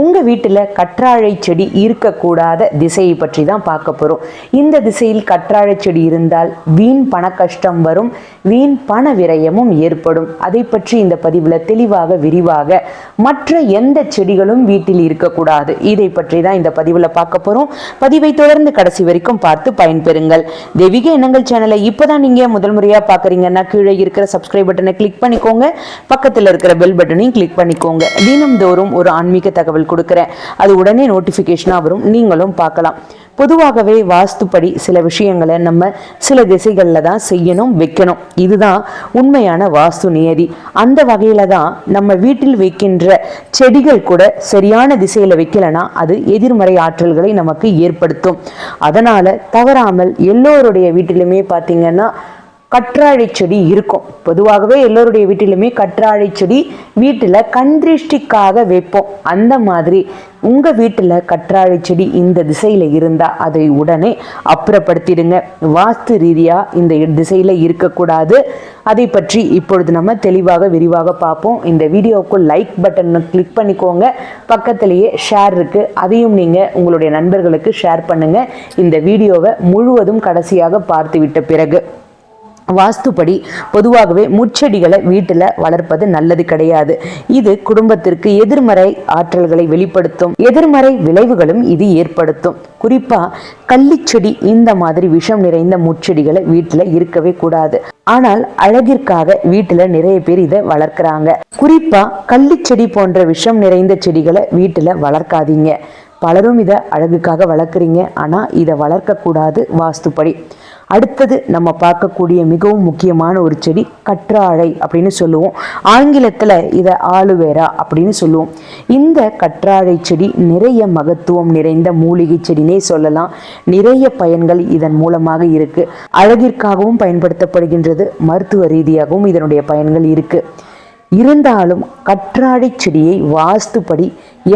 உங்கள் வீட்டில் கற்றாழை செடி இருக்கக்கூடாத திசையை பற்றி தான் பார்க்க போகிறோம் இந்த திசையில் கற்றாழை செடி இருந்தால் வீண் பண கஷ்டம் வரும் வீண் பண விரயமும் ஏற்படும். அதை பற்றி இந்த பதிவில் தெளிவாக விரிவாக மற்ற எந்த செடிகளும் வீட்டில் இருக்கக்கூடாது. இதை பற்றி தான் இந்த பதிவில் பார்க்க போகிறோம் பதிவை தொடர்ந்து கடைசி வரைக்கும் பார்த்து பயன்பெறுங்கள். தெய்வீக எண்ணங்கள் சேனலை இப்போ தான் நீங்கள் முதல் முறையாக பார்க்குறீங்கன்னா கீழே இருக்கிற சப்ஸ்கிரைப் பட்டனை கிளிக் பண்ணிக்கோங்க. பக்கத்தில் இருக்கிற பெல் பட்டனையும் கிளிக் பண்ணிக்கோங்க. தினம்தோறும் ஒரு ஆன்மீக தகவல் கொடுக்குறேன். அது உடனே நோட்டிஃபிகேஷனாக வரும். நீங்களும் பார்க்கலாம். பொதுவாகவே வாஸ்துப்படி சில விஷயங்களை நம்ம சில திசைகளில் தான் செய்யணும் வைக்கணும். இதுதான் உண்மையான வாஸ்து நியதி. அந்த வகையில் தான் நம்ம வீட்டில் வைக்கின்ற செடிகள் கூட சரியான திசையில் வைக்கலைன்னா அது எதிர்மறை ஆற்றல்களை நமக்கு ஏற்படுத்தும். அதனால் தவறாமல் எல்லோருடைய வீட்டிலுமே பார்த்தீங்கன்னா கற்றாழை செடி இருக்கும். பொதுவாகவே எல்லோருடைய வீட்டிலுமே கற்றாழை செடி வீட்டில் கண்திருஷ்டிக்காக வைப்போம். அந்த மாதிரி உங்கள் வீட்டில் கற்றாழை செடி இந்த திசையில் இருந்தால் அதை உடனே அப்புறப்படுத்திடுங்க. வாஸ்து ரீதியாக இந்த திசையில் இருக்கக்கூடாது. அதை பற்றி இப்பொழுது நம்ம தெளிவாக விரிவாக பார்ப்போம். இந்த வீடியோவுக்கு லைக் பட்டன் கிளிக் பண்ணிக்கோங்க. பக்கத்திலேயே ஷேர் இருக்குது அதையும் நீங்கள் உங்களுடைய நண்பர்களுக்கு ஷேர் பண்ணுங்கள் இந்த வீடியோவை முழுவதும் கடைசியாக பார்த்து விட்ட பிறகு. வாஸ்துப்படி பொதுவாகவே முச்செடிகளை வீட்டில் வளர்ப்பது நல்லது கிடையாது. இது குடும்பத்திற்கு எதிர்மறை ஆற்றல்களை வெளிப்படுத்தும். எதிர்மறை விளைவுகளும் இது ஏற்படுத்தும். குறிப்பாக கள்ளிச்செடி இந்த மாதிரி விஷம் நிறைந்த முச்செடிகளை வீட்டில் இருக்கவே கூடாது. ஆனால் அழகிற்காக வீட்டில் நிறைய பேர் இதை வளர்க்குறாங்க. குறிப்பா கள்ளிச்செடி போன்ற விஷம் நிறைந்த செடிகளை வீட்டில் வளர்க்காதீங்க. பலரும் இதை அழகுக்காக வளர்க்குறீங்க. ஆனால் இதை வளர்க்கக்கூடாது வாஸ்துப்படி. அடுத்தது நம்ம பார்க்கக்கூடிய மிகவும் முக்கியமான ஒரு செடி கற்றாழை அப்படின்னு சொல்லுவோம். ஆங்கிலத்தில் இதை ஆலுவேரா அப்படின்னு சொல்லுவோம். இந்த கற்றாழை செடி நிறைய மகத்துவம் நிறைந்த மூலிகை செடினே சொல்லலாம். நிறைய பயன்கள் இதன் மூலமாக இருக்குது அழகிற்காகவும் பயன்படுத்தப்படுகின்றது. மருத்துவ ரீதியாகவும் இதனுடைய பயன்கள் இருக்குது இருந்தாலும் கற்றாழை செடியை வாஸ்துப்படி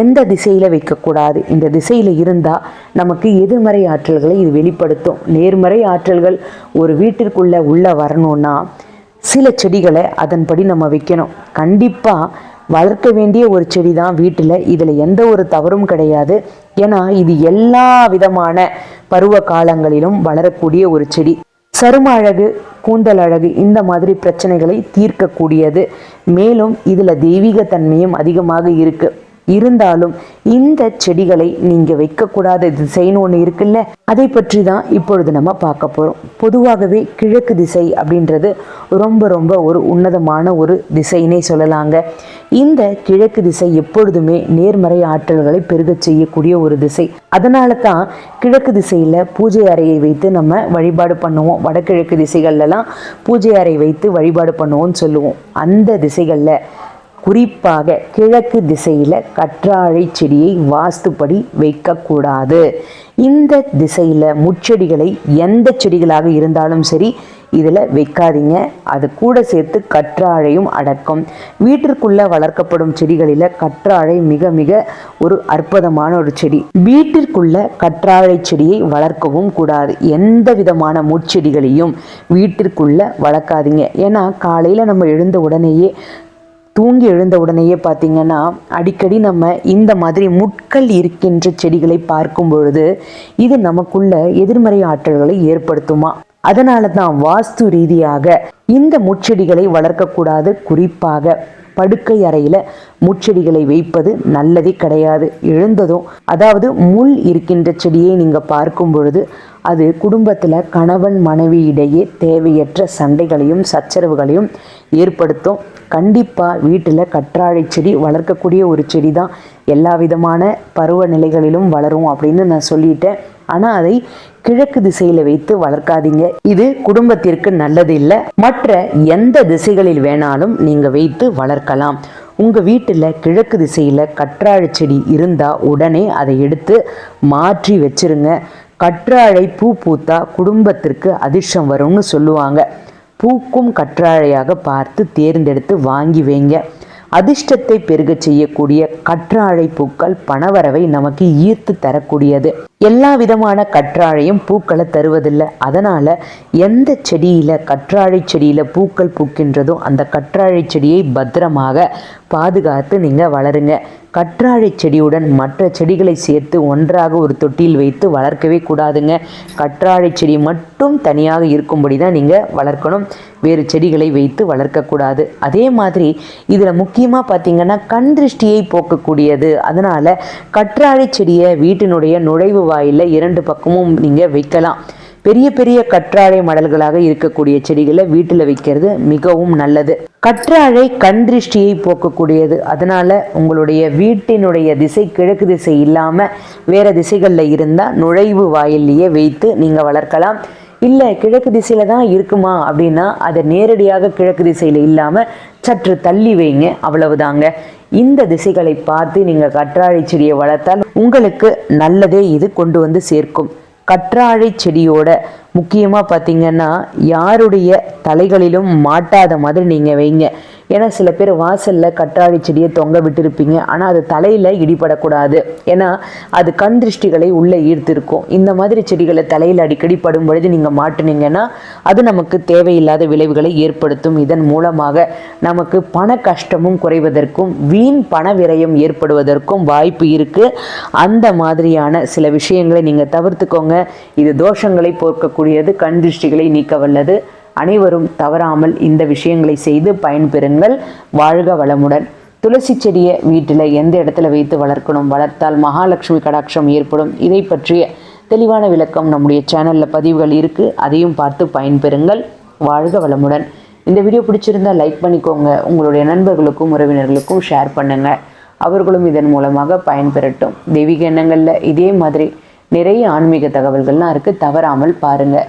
எந்த திசையில் வைக்கக்கூடாது? இந்த திசையில் இருந்தால் நமக்கு எதிர்மறை ஆற்றல்களை இது வெளிப்படுத்தும். நேர்மறை ஆற்றல்கள் ஒரு வீட்டிற்குள்ளே உள்ளே வரணும்னா சில செடிகளை அதன்படி நம்ம வைக்கணும். கண்டிப்பாக வளர்க்க வேண்டிய ஒரு செடி தான் வீட்டில். இதில் எந்த ஒரு தவறும் கிடையாது. ஏன்னா இது எல்லா விதமான பருவ காலங்களிலும் வளரக்கூடிய ஒரு செடி. சரும அழகு கூந்தல் அழகு இந்த மாதிரி பிரச்சனைகளை தீர்க்கக்கூடியது. மேலும் இதில் தெய்வீக தன்மையும் அதிகமாக இருக்கு. இருந்தாலும் இந்த செடிகளை நீங்க வைக்கக்கூடாத. திசைன்னு ஒன்று இருக்குல்ல? அதை பற்றி தான் இப்பொழுது நம்ம பார்க்க போகிறோம் பொதுவாகவே கிழக்கு திசை அப்படின்றது ரொம்ப ரொம்ப ஒரு உன்னதமான ஒரு திசைனே சொல்லலாங்க. இந்த கிழக்கு திசை எப்பொழுதுமே நேர்மறை ஆற்றல்களை பெருகச் செய்யக்கூடிய ஒரு திசை. அதனால தான் கிழக்கு திசையில் பூஜை அறையை வைத்து நம்ம வழிபாடு பண்ணுவோம். வடகிழக்கு திசைகள்லாம் பூஜை அறை வைத்து வழிபாடு பண்ணுவோம்னு சொல்லுவோம். அந்த திசைகளில் குறிப்பாக கிழக்கு திசையில் கற்றாழை செடியை வாஸ்துப்படி வைக்கக்கூடாது. இந்த திசையில் முச்செடிகளை எந்த செடிகளாக இருந்தாலும் சரி இதில் வைக்காதீங்க. அது கூட சேர்த்து கற்றாழையும் அடக்கும். வீட்டிற்குள்ளே வளர்க்கப்படும் செடிகளில் கற்றாழை மிக மிக ஒரு அற்புதமான ஒரு செடி. வீட்டிற்குள்ள கற்றாழை செடியை வளர்க்கவும் கூடாது. எந்த விதமான முட்செடிகளையும் வீட்டிற்குள்ள வளர்க்காதீங்க. ஏன்னா காலையில் நம்ம எழுந்த உடனேயே தூங்கி எழுந்த உடனேயே பார்த்தீங்கன்னா அடிக்கடி நம்ம இந்த மாதிரி முட்கள் இருக்கின்ற செடிகளை பார்க்கும் பொழுது இது நமக்குள்ள எதிர்மறை ஆற்றல்களை ஏற்படுத்துமா? அதனால தான் வாஸ்து ரீதியாக இந்த முட்செடிகளை வளர்க்கக்கூடாது. குறிப்பாக படுக்கை அறையில் முட்செடிகளை வைப்பது நல்லதே கிடையாது. எழுந்ததும் அதாவது முள் இருக்கின்ற செடியை நீங்கள் பார்க்கும் பொழுது அது குடும்பத்தில் கணவன் மனைவி இடையே தேவையற்ற சண்டைகளையும் சச்சரவுகளையும் ஏற்படுத்தும். கண்டிப்பாக வீட்டில் கற்றாழை செடி வளர்க்கக்கூடிய ஒரு செடி தான் எல்லா விதமான பருவநிலைகளிலும் வளரும் அப்படின்னு நான் சொல்லிட்டேன். ஆனால் அதை கிழக்கு திசையில் வைத்து வளர்க்காதீங்க. இது குடும்பத்திற்கு நல்லது இல்லை மற்ற எந்த திசைகளில் வேணாலும் நீங்கள் வைத்து வளர்க்கலாம். உங்கள் வீட்டில் கிழக்கு திசையில் கற்றாழை செடி இருந்தால் உடனே அதை எடுத்து மாற்றி வச்சிருங்க. கற்றாழை பூ பூத்தா குடும்பத்திற்கு அதிர்ஷ்டம் வரும்னு சொல்லுவாங்க. பூக்கும் கற்றாழையாக பார்த்து தேர்ந்தெடுத்து வாங்கி வைங்க. அதிர்ஷ்டத்தை பெருகச் செய்யக்கூடிய கற்றாழை பூக்கள் பணவரவை நமக்கு ஈர்த்து தரக்கூடியது. எல்லா விதமான கற்றாழையும் பூக்களை தருவதில்லை. அதனால் எந்த செடியில் கற்றாழை செடியில் பூக்கள் பூக்கின்றதோ அந்த கற்றாழை செடியை பத்திரமாக பாதுகாத்து நீங்கள் வளருங்க. கற்றாழை செடியுடன் மற்ற செடிகளை சேர்த்து ஒன்றாக ஒரு தொட்டியில் வைத்து வளர்க்கவே கூடாதுங்க. கற்றாழை செடி மட்டும் தனியாக இருக்கும்படி தான் நீங்கள் வளர்க்கணும். வேறு செடிகளை வைத்து வளர்க்கக்கூடாது அதே மாதிரி இதில் முக்கியமாக பார்த்தீங்கன்னா கண் திருஷ்டியை போக்கக்கூடியது. அதனால் கற்றாழை செடியை வீட்டினுடைய நுழைவு வாயில இரண்டு பக்கமும் நீங்கள் வைக்கலாம். பெரிய பெரிய கற்றாழை மடல்களாக இருக்கக்கூடிய செடிகளை வீட்டில் வைக்கிறது மிகவும் நல்லது. கற்றாழை கண் திருஷ்டியை போக்கக்கூடியது. அதனால உங்களுடைய வீட்டினுடைய திசை கிழக்கு திசை இல்லாமல் வேற திசைகளில் இருந்தால் நுழைவு வாயிலேயே வைத்து நீங்கள் வளர்க்கலாம். இல்லை கிழக்கு திசையில் தான் இருக்குமா அப்படின்னா அதை நேரடியாக கிழக்கு திசையில் இல்லாமல் சற்று தள்ளி வைங்க. அவ்வளவுதாங்க. இந்த திசைகளை பார்த்து நீங்கள் கற்றாழை செடியை வளர்த்தால் உங்களுக்கு நல்லதே இது கொண்டு வந்து சேர்க்கும். கற்றாழை செடியோட முக்கியமாக பார்த்தீங்கன்னா யாருடைய தலைகளிலும் மாட்டாத மாதிரி நீங்கள் வைங்க. ஏன்னா சில பேர் வாசலில் கற்றாழை செடியை தொங்க விட்டுருப்பீங்க. ஆனால் அது தலையில் இடிபடக்கூடாது. ஏன்னா அது கண் திருஷ்டிகளை உள்ளே ஈர்த்திருக்கும். இந்த மாதிரி செடிகளை தலையில் அடிக்கடி படும் பொழுது நீங்கள் மாட்டுனீங்கன்னா அது நமக்கு தேவையில்லாத விளைவுகளை ஏற்படுத்தும். இதன் மூலமாக நமக்கு பண கஷ்டமும் குறைவதற்கும் வீண் பண விரயம் ஏற்படுவதற்கும் வாய்ப்பு இருக்குது அந்த மாதிரியான சில விஷயங்களை நீங்கள் தவிர்த்துக்கோங்க. இது தோஷங்களை போர்க்கக்கூடியது கண் திருஷ்டிகளை நீக்க வல்லது. அனைவரும் தவறாமல் இந்த விஷயங்களை செய்து பயன்பெறுங்கள். வாழ்க வளமுடன். துளசி செடியை வீட்டில் எந்த இடத்துல வைத்து வளர்க்கணும்? வளர்த்தால் மகாலட்சுமி கடாட்சம் ஏற்படும். இதை பற்றிய தெளிவான விளக்கம் நம்முடைய சேனலில் பதிவுகள் இருக்குது அதையும் பார்த்து பயன்பெறுங்கள். வாழ்க வளமுடன். இந்த வீடியோ பிடிச்சிருந்தா லைக் பண்ணிக்கோங்க. உங்களுடைய நண்பர்களுக்கும் உறவினர்களுக்கும் ஷேர் பண்ணுங்கள் அவர்களும் இதன் மூலமாக பயன்பெறட்டும். தெய்வீக எண்ணங்களில் இதே மாதிரி நிறைய ஆன்மீக தகவல்கள்லாம் இருக்குது தவறாமல் பாருங்கள்